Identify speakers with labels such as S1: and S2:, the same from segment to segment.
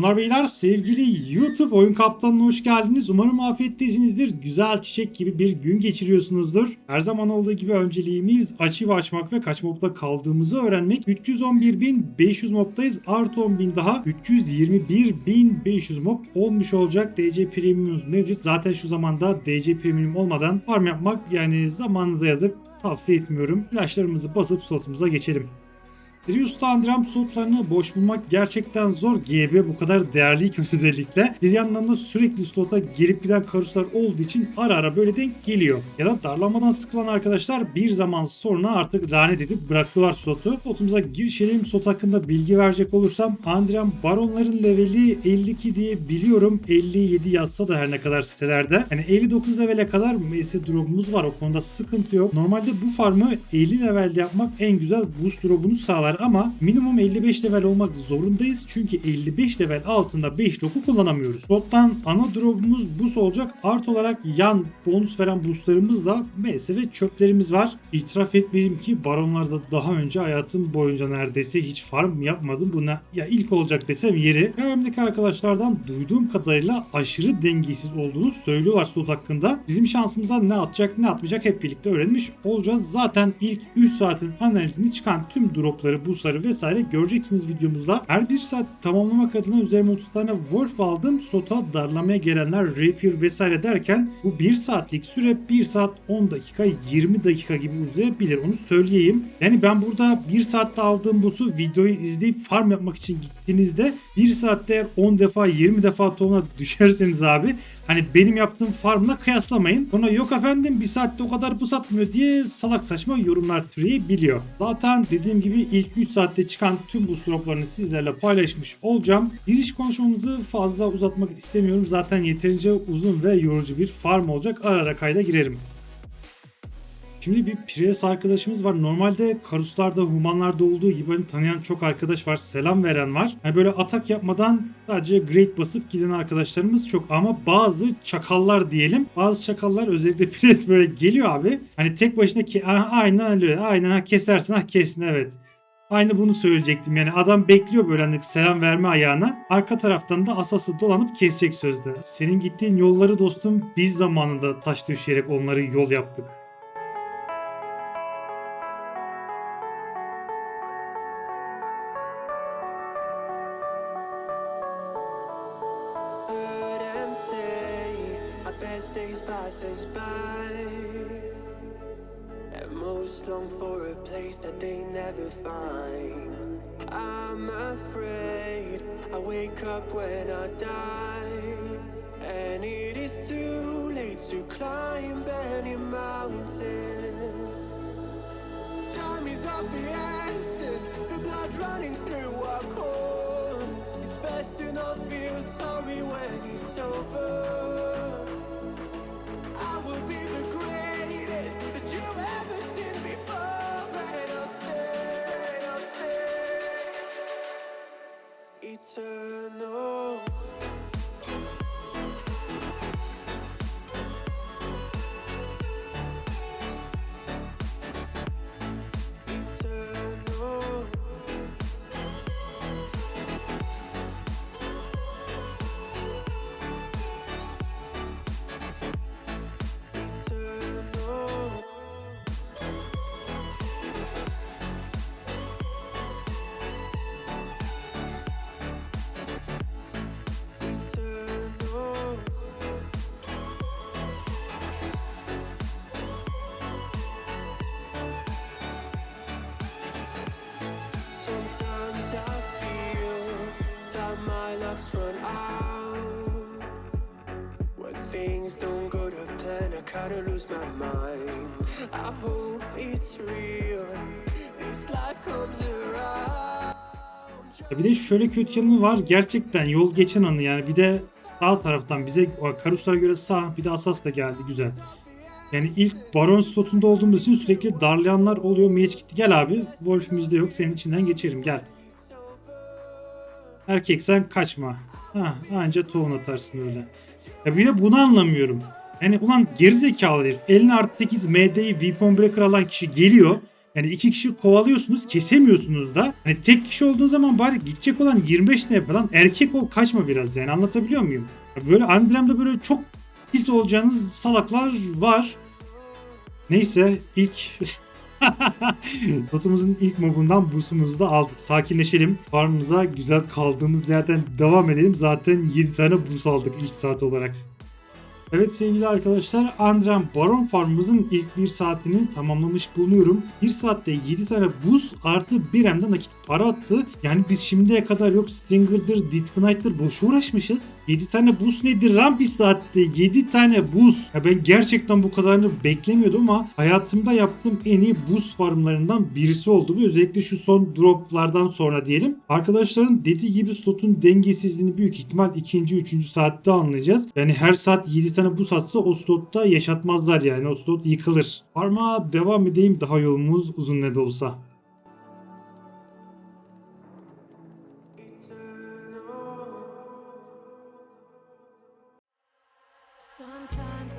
S1: Hanımlar beyler sevgili YouTube oyun kaptanına hoş geldiniz. Umarım afiyettesinizdir. Güzel çiçek gibi bir gün geçiriyorsunuzdur. Her zaman olduğu gibi önceliğimiz açı açmak ve kaç mobda kaldığımızı öğrenmek. 311.500 mobdayız. Artı 10.000 daha 321.500 mob olmuş olacak. DC Premium'umuz mevcut. Zaten şu zamanda DC Premium olmadan farm yapmak yani zamanında dayadık tavsiye etmiyorum. İlaçlarımızı basıp slotumuza geçelim. Sirius'ta Andram slotlarını boş bulmak gerçekten zor. GB bu kadar değerli ki özellikle. Bir yandan da sürekli slota gelip giden karuslar olduğu için ara ara böyle denk geliyor. Ya da darlamadan sıkılan arkadaşlar bir zaman sonra artık lanet edip bırakıyorlar slotu. Slotumuza girişelim. Slot hakkında bilgi verecek olursam Andram Baronların leveli 52 diye biliyorum. 57 yazsa da her ne kadar sitelerde. Yani 59 levele kadar MS drop'umuz var. O konuda sıkıntı yok. Normalde bu farmı 50 levelde yapmak en güzel boost drop'unu sağlar ama minimum 55 level olmak zorundayız. Çünkü 55 level altında 5 loku kullanamıyoruz. Slottan ana drop'umuz boost olacak. Art olarak yan bonus veren boostlarımız da MS ve çöplerimiz var. İtiraf etmeliyim ki baronlarda daha önce hayatım boyunca neredeyse hiç farm yapmadım. Buna ya ilk olacak desem yeri. Çevremdeki arkadaşlardan duyduğum kadarıyla aşırı dengesiz olduğunu söylüyorlar slot hakkında. Bizim şansımıza ne atacak ne atmayacak hep birlikte öğrenmiş olacağız. Zaten ilk 3 saatin analizini çıkan tüm dropları, boostları vesaire göreceksiniz videomuzda. Her bir saat tamamlamak adına üzerime 30 tane Wolf aldım. Slota darlamaya gelenler Rapier vesaire derken bu 1 saatlik süre 1 saat 10 dakika 20 dakika gibi uzayabilir. Onu söyleyeyim. Yani ben burada 1 saatte aldığım boost'u videoyu izleyip farm yapmak için gittiğinizde 1 saatte eğer 10 defa 20 defa tohumuna düşerseniz abi Hani benim yaptığım farmla kıyaslamayın. Sonra yok efendim bir saatte o kadar bu satmıyor diye salak saçma yorumlar türeyebiliyor. Zaten dediğim gibi ilk 3 saatte çıkan tüm bu droplarını sizlerle paylaşmış olacağım. Giriş konuşmamızı fazla uzatmak istemiyorum. Zaten yeterince uzun ve yorucu bir farm olacak. Ara ara kayda girerim. Şimdi bir Prius arkadaşımız var. Normalde Karuslarda, Humanlarda olduğu gibi hani tanıyan çok arkadaş var. Selam veren var. Hani böyle atak yapmadan sadece Great basıp giden arkadaşlarımız çok. Ama bazı çakallar diyelim. Bazı çakallar özellikle Prius böyle geliyor abi. Hani tek başına ki "Aha, aynen öyle. Aynen kesersin ha kesin evet. Aynı bunu söyleyecektim. Yani adam bekliyor böyle hani selam verme ayağına. Arka taraftan da asası dolanıp kesecek sözde. Senin gittiğin yolları dostum biz zamanında taş düşerek onları yol yaptık.
S2: Best days pass us by And most long for a place that they never find I'm afraid I wake up when I die And it is too late to climb any mountain Time is of the essence, the blood running through our core. It's best to not feel sorry when it's over. I kinda lose my mind. I hope it's real. This life comes around.
S1: Ya Bir de şöyle kötü yanı var. Gerçekten yol geçen anı yani bir de sağ taraftan bize Karuslara göre sağ bir de Asas da geldi güzel. Yani ilk Baron slotunda olduğumuz için sürekli darlayanlar oluyor. Mage gitti gel abi. Wolf'ümüzde yok senin içinden geçerim gel. Erkek sen kaçma. Ha, anca tohum atarsın öyle. Ya bir de bunu anlamıyorum. Yani ulan gerizekalı herif. Eline artı 8 MD'yi Weapon Breaker alan kişi geliyor. Yani iki kişi kovalıyorsunuz kesemiyorsunuz da. Hani tek kişi olduğun zaman bari gidecek olan 25 ne falan erkek ol kaçma biraz yani anlatabiliyor muyum? Böyle Andrem'de böyle çok tilt olacağınız salaklar var. Neyse ilk Totumuzun ilk mobundan busumuzu da aldık. Sakinleşelim. Farmımıza güzel kaldığımız yerden devam edelim. Zaten 7 tane bus aldık ilk saat olarak. Evet sevgili arkadaşlar Andrem Baron Farmımızın ilk bir saatini tamamlamış bulunuyorum. 1 saatte 7 tane buz artı bir hem de nakit para attı. Yani biz şimdiye kadar yok Stinger'dır, Ditknight'tır boş uğraşmışız. 7 tane buz nedir lan bir saatte? 7 tane buz. Ya ben gerçekten bu kadarını beklemiyordum ama hayatımda yaptığım en iyi buz farmlarından birisi oldu. Bu özellikle şu son droplardan sonra diyelim. Arkadaşların dediği gibi slotun dengesizliğini büyük ihtimal ikinci, üçüncü saatte anlayacağız. Yani her saat 7 tane buz atsa o slotta yaşatmazlar yani. O slot yıkılır. Farma devam edeyim daha yolumuz uzun ne de olsa.
S2: Sometimes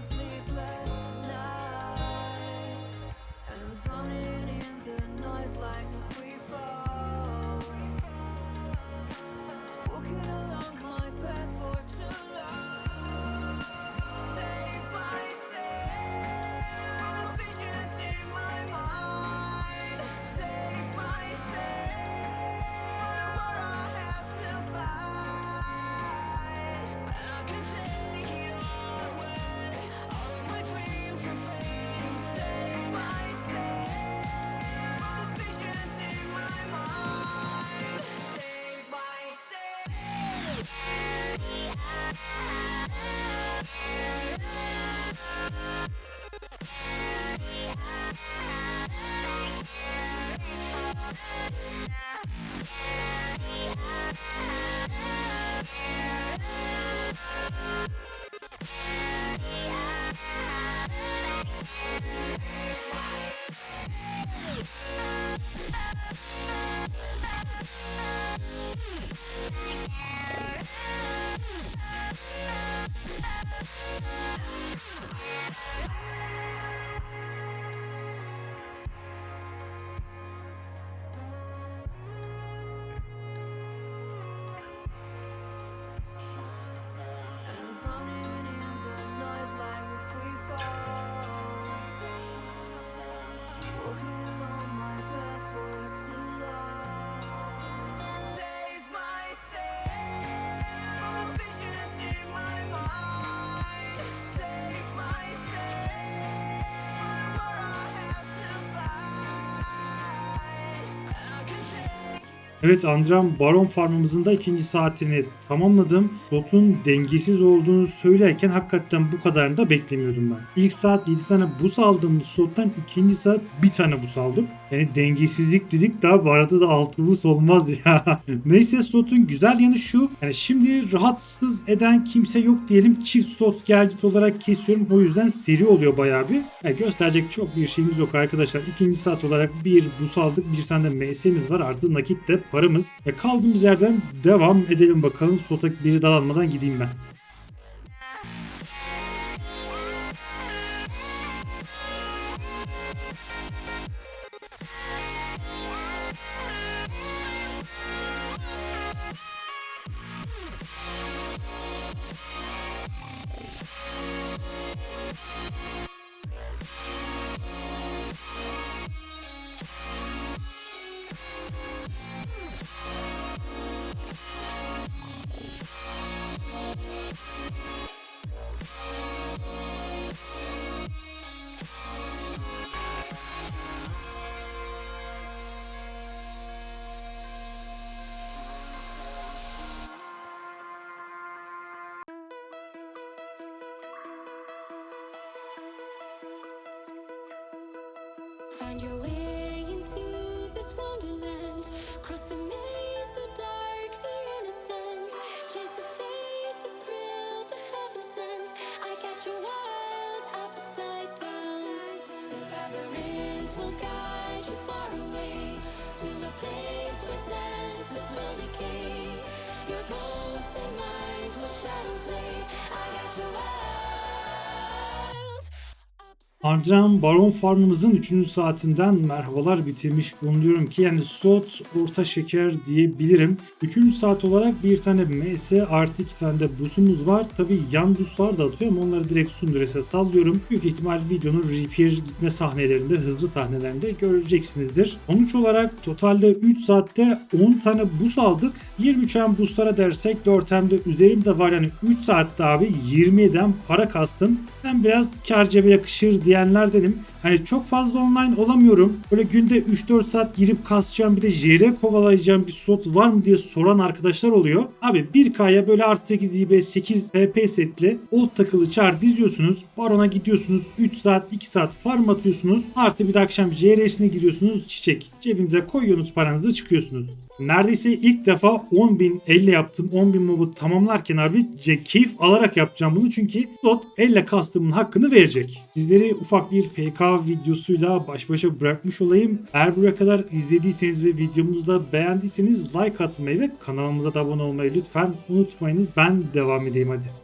S2: sleepless.
S1: Evet Andram Baron farmımızın da ikinci saatini tamamladım. Slotun dengesiz olduğunu söylerken hakikaten bu kadarını da beklemiyordum ben. İlk saat 7 tane buz aldığımız slottan ikinci saat bir tane buz aldık. Yani dengesizlik dedik daha bu arada da 6 buz olmaz ya. Neyse slotun güzel yanı şu. Yani şimdi rahatsız eden kimse yok diyelim. Çift slot gel git olarak kesiyorum. O yüzden seri oluyor bayağı bir. Yani gösterecek çok bir şeyimiz yok arkadaşlar. İkinci saat olarak bir buz aldık. Bir tane de MS'miz var. Artı nakit de paramız. E kaldığımız yerden devam edelim bakalım. Slota biri dalanmadan gideyim ben.
S3: Find your way into this wonderland. Cross the
S1: Andran Baron Farm'ımızın 3. saatinden merhabalar bitirmiş bulunuyorum ki yani slot orta şeker diyebilirim. 3. saat olarak bir tane MS artı 2 tane de busumuz var. Tabi yan buslar da atıyor ama onları direkt Sundres'e sallıyorum. Büyük ihtimal videonun repair gitme sahnelerinde hızlı sahnelerinde göreceksinizdir. Sonuç olarak totalde 3 saatte 10 tane bus aldık. 23 hem buslara dersek 4 hem de üzerimde var yani 3 saatte abi 27'den para kastım. Ben biraz kar cebe yakışır diyenlerdenim. Hani çok fazla online olamıyorum. Böyle günde 3-4 saat girip kasacağım bir de JR kovalayacağım bir slot var mı diye soran arkadaşlar oluyor. Abi 1K'ya böyle artı 8 IB 8 PP setli old takılı çar diziyorsunuz. Barona gidiyorsunuz. 3 saat 2 saat farm atıyorsunuz. Artı bir de akşam JR'sine giriyorsunuz. Çiçek. Cebinize koyuyorsunuz paranızı çıkıyorsunuz. Neredeyse ilk defa 10.000 elle yaptım. 10.000 mobu tamamlarken abi keyif alarak yapacağım bunu. Çünkü slot elle kastımın hakkını verecek. Sizleri ufak bir PK videosuyla baş başa bırakmış olayım. Eğer buraya kadar izlediyseniz ve videomuzu da beğendiyseniz like atmayı ve kanalımıza da abone olmayı lütfen unutmayınız. Ben devam edeyim hadi.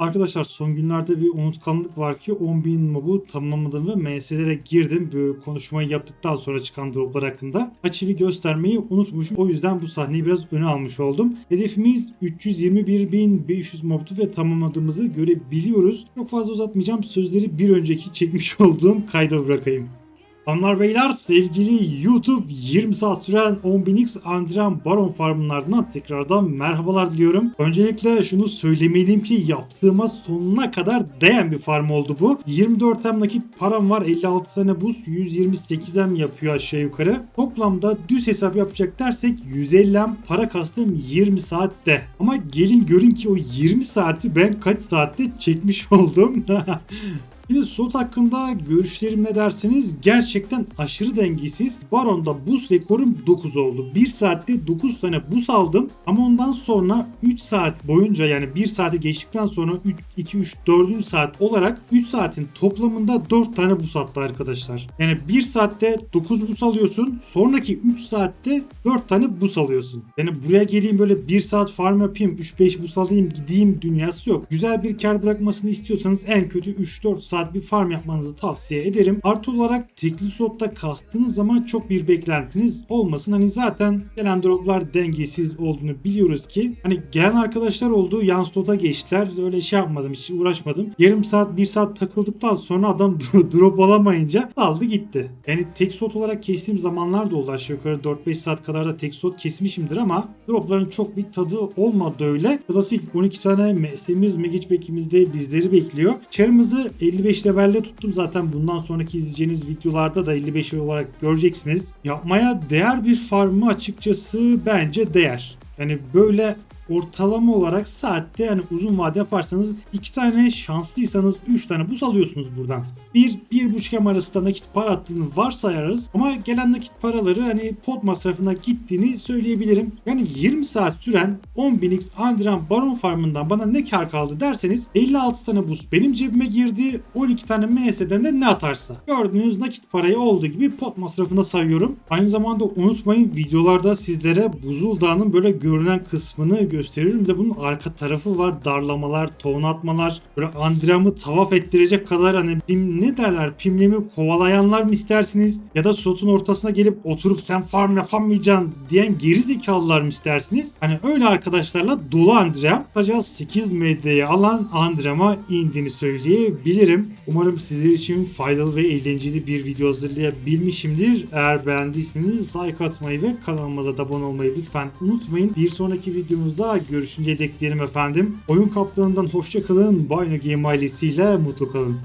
S1: Arkadaşlar son günlerde bir unutkanlık var ki 10.000 mobu tamamladım ve MS'lere girdim. Bu konuşmayı yaptıktan sonra çıkan droplar hakkında. Açıvi göstermeyi unutmuşum. O yüzden bu sahneyi biraz öne almış oldum. Hedefimiz 321.500 mobtu ve tamamladığımızı görebiliyoruz. Çok fazla uzatmayacağım. Sözleri bir önceki çekmiş olduğum kayda bırakayım. Hanımlar beyler sevgili YouTube 20 saat süren 10.000x Andrian Baron farmlarından tekrardan merhabalar diliyorum. Öncelikle şunu söylemeliyim ki yaptığıma sonuna kadar değen bir farm oldu bu. 24 hem nakit param var 56 tane buz 128 hem yapıyor aşağı yukarı. Toplamda düz hesap yapacak dersek 150 hem para kastım 20 saatte. Ama gelin görün ki o 20 saati ben kaç saatte çekmiş oldum. Şimdi slot hakkında görüşlerim ne derseniz gerçekten aşırı dengesiz. Baron'da buz rekorum 9 oldu. 1 saatte 9 tane buz aldım ama ondan sonra 3 saat boyunca yani 1 saati geçtikten sonra 3, 2, 3, 4. saat olarak 3 saatin toplamında 4 tane buz attı arkadaşlar. Yani 1 saatte 9 buz alıyorsun. Sonraki 3 saatte 4 tane buz alıyorsun. Yani buraya geleyim böyle 1 saat farm yapayım 3-5 buz alayım gideyim dünyası yok. Güzel bir kar bırakmasını istiyorsanız en kötü 3-4 saat bir farm yapmanızı tavsiye ederim. Artı olarak tekli slotta kastığınız zaman çok bir beklentiniz olmasın. Hani zaten gelen droplar dengesiz olduğunu biliyoruz ki. Hani gelen arkadaşlar oldu yan slota geçtiler. Öyle şey yapmadım hiç uğraşmadım. Yarım saat 1 saat takıldıktan sonra adam drop alamayınca saldı gitti. Yani tek slot olarak kestiğim zamanlar da oldu aşağı yukarı 4-5 saat kadar da tek slot kesmişimdir ama dropların çok bir tadı olmadı öyle. Klasik 12 tane mesleğimiz Magic Back'imizde bizleri bekliyor. Çarımızı 55 55 levelde tuttum zaten bundan sonraki izleyeceğiniz videolarda da 55 olarak göreceksiniz. Yapmaya değer bir farmı açıkçası bence değer. Yani böyle ortalama olarak saatte yani uzun vade yaparsanız iki tane şanslıysanız 3 tane buz alıyorsunuz buradan. 1 bir, 1,5 em arasında nakit para attığını varsayarız ama gelen nakit paraları hani pod masrafına gittiğini söyleyebilirim. Yani 20 saat süren 10.000x Andran Baron Farm'ından bana ne kar kaldı derseniz 56 tane buz benim cebime girdi 12 tane MS'den de ne atarsa. Gördüğünüz nakit parayı olduğu gibi pod masrafına sayıyorum. Aynı zamanda unutmayın videolarda sizlere Buzul Dağı'nın böyle görünen kısmını gösteriyorum. Bir de bunun arka tarafı var. Darlamalar, tohum atmalar. Böyle Andram'ı tavaf ettirecek kadar hani pim, ne derler pimlemi kovalayanlar mı istersiniz? Ya da slotun ortasına gelip oturup sen farm yapamayacaksın diyen geri zekalılar mı istersiniz? Hani öyle arkadaşlarla dolu Andram. Sadece 8 medyayı alan Andram'a indiğini söyleyebilirim. Umarım sizler için faydalı ve eğlenceli bir video hazırlayabilmişimdir. Eğer beğendiyseniz like atmayı ve kanalıma da abone olmayı lütfen unutmayın. Bir sonraki videomuzda görüşünceye dek efendim. Oyun kaptanından hoşça kalın. Bino Game ailesiyle mutlu kalın.